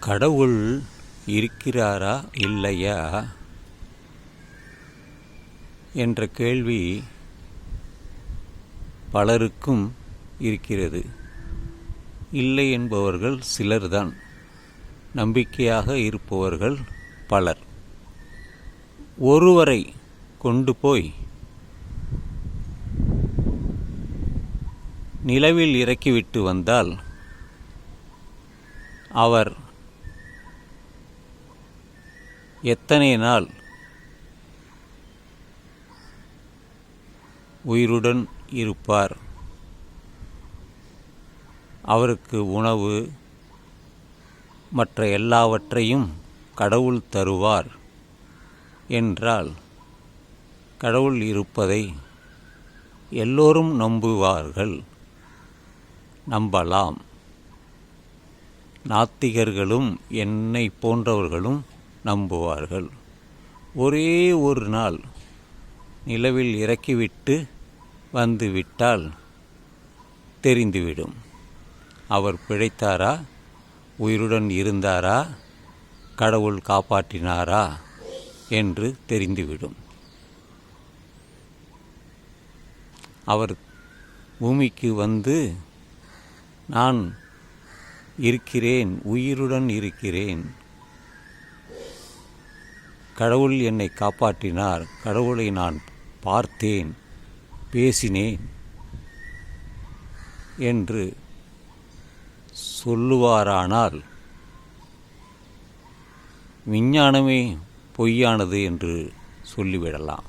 கடவுள் இருக்கிறாரா இல்லையா என்ற கேள்வி பலருக்கும் இருக்கிறது. இல்லை என்பவர்கள் சிலர்தான். நம்பிக்கையாக இருப்பவர்கள் பலர். ஒருவரை கொண்டு போய் நிலவில் இறக்கிவிட்டு வந்தால் அவர் எத்தனை நாள் உயிருடன் இருப்பார்? அவருக்கு உணவு மற்ற எல்லாவற்றையும் கடவுள் தருவார் என்றால் கடவுள் இருப்பதை எல்லோரும் நம்புவார்கள். நம்பலாம். நாத்திகர்களும் என்னை போன்றவர்களும் நம்புவார்கள். ஒரே ஒரு நாள் நிலவில் இறக்கிவிட்டு வந்துவிட்டால் தெரிந்துவிடும். அவர் பிழைத்தாரா? உயிருடன் இருந்தாரா? கடவுள் காப்பாற்றினாரா? என்று தெரிந்துவிடும். அவர் பூமிக்கு வந்து நான் இருக்கிறேன் உயிருடன் இருக்கிறேன் கடவுள் என்னை காப்பாற்றினார் கடவுளை நான் பார்த்தேன் பேசினேன் என்று சொல்லுவாரானால் விஞ்ஞானமே பொய்யானது என்று சொல்லிவிடலாம்.